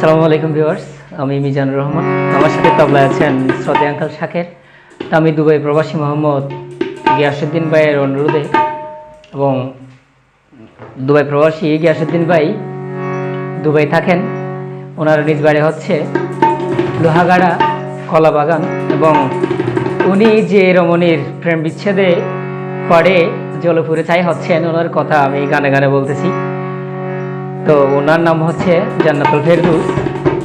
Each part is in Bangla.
আসসালামু আলাইকুম ভিউয়ার্স, আমি মিজানুর রহমান। আমার সাথে তবলায় আছেন শ্রদ্ধে আঙ্কাল শাকের। আমি দুবাই প্রবাসী মোহাম্মদ গিয়াসুদ্দিন ভাইয়ের অনুরোধে এবং দুবাই প্রবাসী গিয়াসুদ্দিন ভাই দুবাই থাকেন। ওনার নিজ বাড়ি হচ্ছে লোহাগাড়া কলা বাগান এবং উনি যে রমণীর প্রেম বিচ্ছেদে পড়ে জলপুরে চাই হচ্ছেন ওনার কথা আমি গানে গানে বলতেছি। তো ওনার নাম হচ্ছে জান্নাতুল ফেরদুস।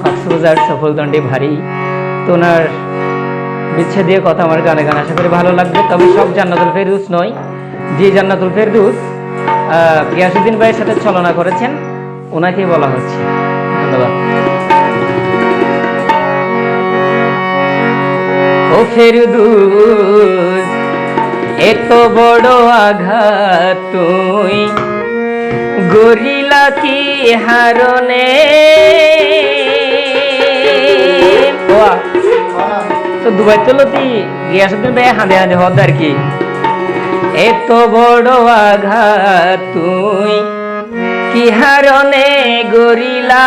কক্সবাজার সফলদণ্ডে ভারী। তো ওনার বিচ্ছেদীয় কথা আমার গানে গান আশা করি ভালো লাগবে। তবে সব জান্নাতুল ফেরদুস নয়। যে জান্নাতুল ফেরদুস গিয়াসুদ্দিন ভাইয়ের সাথে ছলনা করেছেন। ওনাকেই বলা হচ্ছে। ধন্যবাদ। ও ফেরদুস, এত বড় আঘাত তুই গরিলা কি হারনে? তো দুবাই চলো তুই গিয়াসুদ্দিন ভাই হাঁদে হাঁদে হদ আর কি? এত বড় আঘাত তুই কি হারনে গরিলা?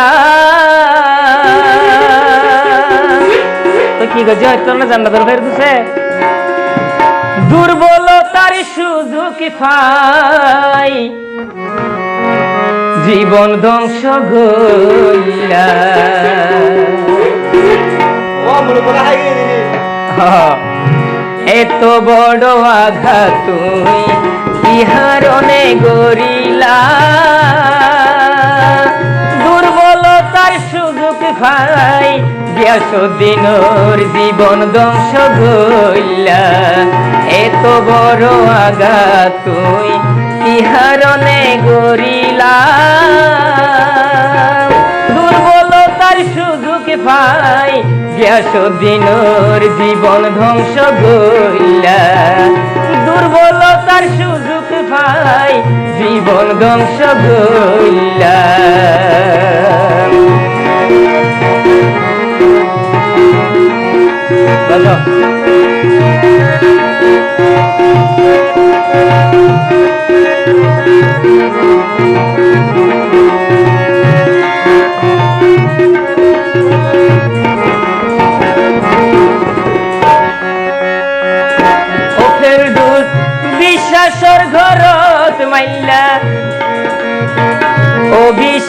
তো কি গো জয় তোর না জান্নাতুল ফের দিছে? দুর্বলতার সুযোগ পাই? জীবন ধ্বংস গইলা এত বড় আঘাত তুই ইহারণে গরিলা দুর্বলতার সুযোগ ভাই দিনর জীবন ধ্বংস গইলা এত বড় আঘাত তুই ইহারণে গরিলা। দুর্বলতার সুযোগ পাই গ্যাস দিনর জীবন ধ্বংস গইলা দুর্বলতার সুযোগ পাই, জীবন ধ্বংস গইলা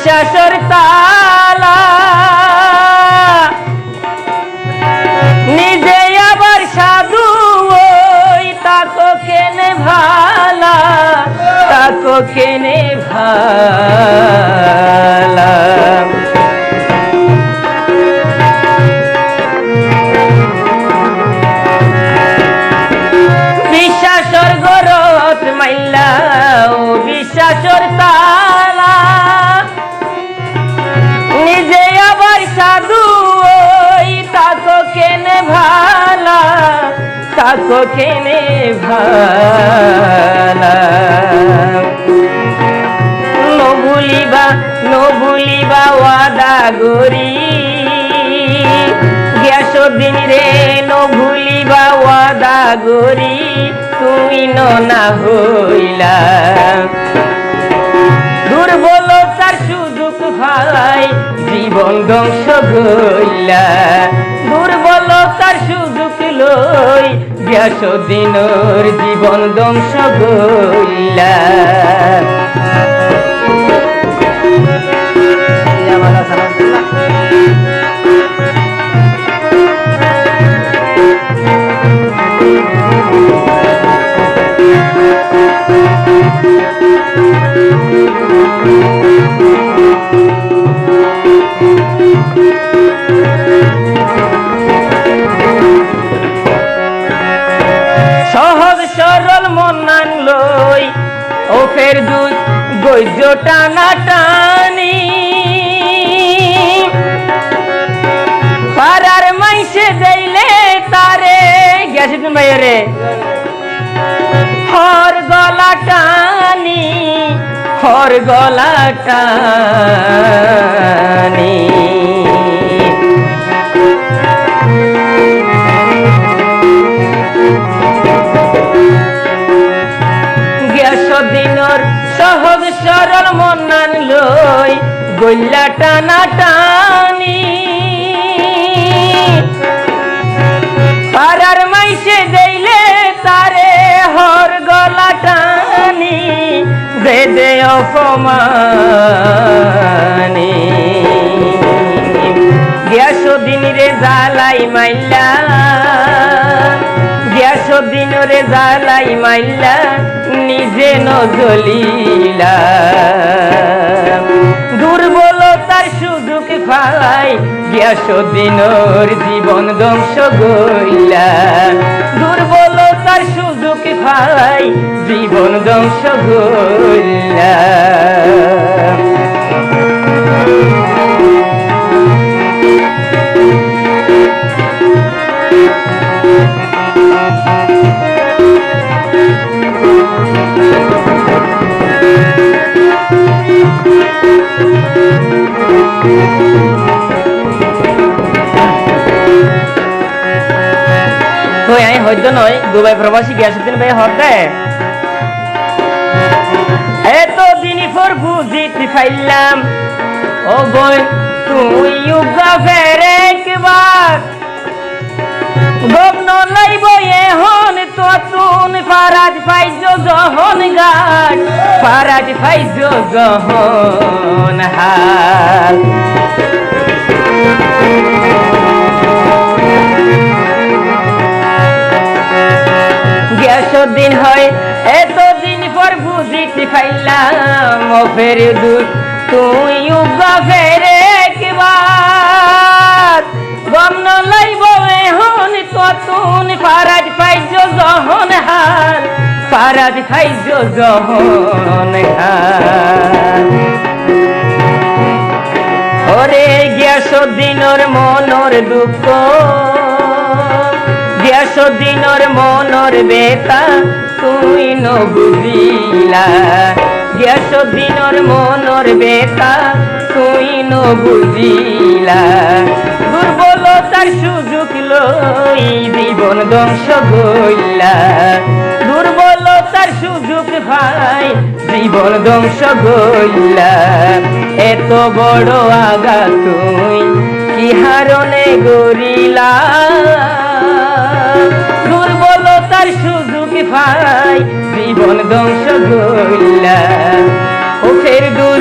বিশ্বাসর তালা। নিজে আবার সাধু ওই তাকো কেনে ভালা তাকো কেনে ভালা। কেনে ভালা। নো ভুলিবা নো ভুলিবা ওয়াদা গরি গ্যাস দিন রে, নো ভুলিবা ওয়াদা গরি তুমি ন হইলা। দুর্বলতার সুযোগ ভাই জীবন ধ্বংস গইলা দুর্বলতার সুযোগ লই দিনর জীবন ধ্বংস গইলা গৈর্য টানা টানি। পাড়ার মাইসে দেইলে তারে। গেছে তুমি ভাই হর গলা টানি, হর গলা টানি। দিনর সহজ সরল মনান লই গল্লা টানা টানি। পাড়ার মাইসে দেইলে তারে হর গলা টানি দে দে অপমানি। গ্যাস দিন রে জালাই মাইলা, গ্যাস দিন রে জালাই মাইলা। নিজে নজলিলা দুর্বলতার সুযোগ ফালাই গিয়া দিনর জীবন ধ্বংস গইলা দুর্বলতার সুযোগ ফালাই জীবন ধ্বংস গইলা তো আমি হয়তো নয়। দুবাই প্রবাসী ভাই এত দিন পর বুঝিতে ও বই তুই উগা ফেরে একবার। গগ্ন লাইব এখন তো তুন ফারাজ পাইজ জহন গাছ। ফারাজ পাইজ জহন হাল দিন হয়, এত দিন পর বুঝিতে পাইলাম, ও ফের দূর তুই উগা ফেরে একবার। গম লাইব এখন তো তুন পারাজ পাইজ জহন হাল। জহন হাল ওরে গ্যাস দিনর মনর দুঃখ, গ্যাস দিনর মনর বেতা তুই ন বুঝিলা। গ্যাস দিনর মনর বেতা তুই ন বুঝিলা। দুর্বলতার সুযোগ লই জীবন ধ্বংস গইলা সুযোগ ভাই, জীবন ধ্বংস গইলা এত বড় আগা তুই কি হারণে গরিলা দুর্বলতার সুযোগ ভাই, জীবন ধ্বংস গইলা ও ফের দুর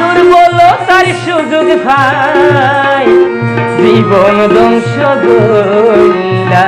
দুর্বলতার সুযোগ ভাই, জীবন ধ্বংস গইলা